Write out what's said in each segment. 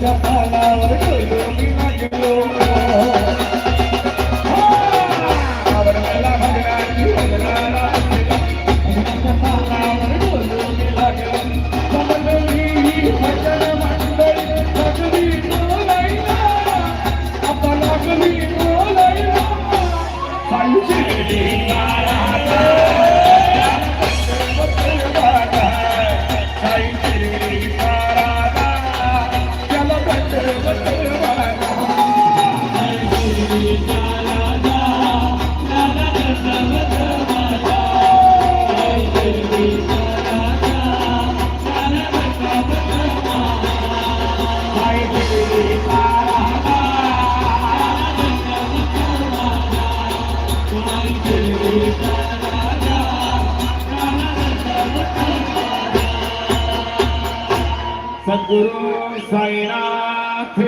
Jump on out, you're gonna be my hero. सद्गुरु साईनाथ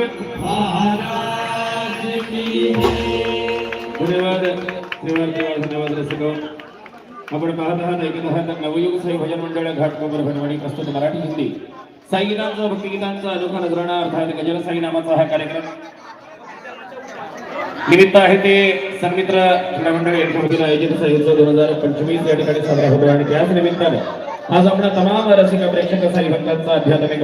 महाराज की धन्यवाद धन्यवाद धन्यवाद धन्यवाद रसिक आपण पाहत आहात ऐकत आहात नवयुग साई भजन मंडळ घाटकोपर भनवाडी प्रस्तुत मराठी हिंदी. साईनाथचा भक्तिगीतांचा अनोखा नजराणा अर्थात गजर साई नामाचा हा कार्यक्रम. निमित्त आहे ते सन्मित्र क्रीडा मंडळ यांच्या आयोजित साई दोन हजार पंचवीस या ठिकाणी साजरा होतो. आणि त्याच निमित्ताने आज आपल्या तमाम रसिक प्रेक्षक साई भक्तांचा आध्यात्मिक